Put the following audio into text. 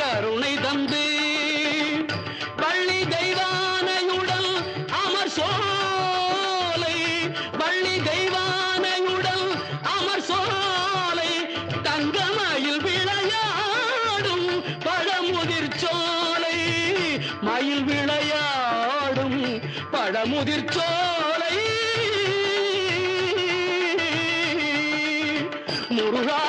கருணை தந்து பள்ளி தெய்வானையுடல் அமர் சோலை. பள்ளி தெய்வானையுடல் அமர் சோலை. தங்கமயில் விளையாடும் பழமுதிர் சோலை. மயில் விளையாடும் பழமுதிர் சோலை. முருகா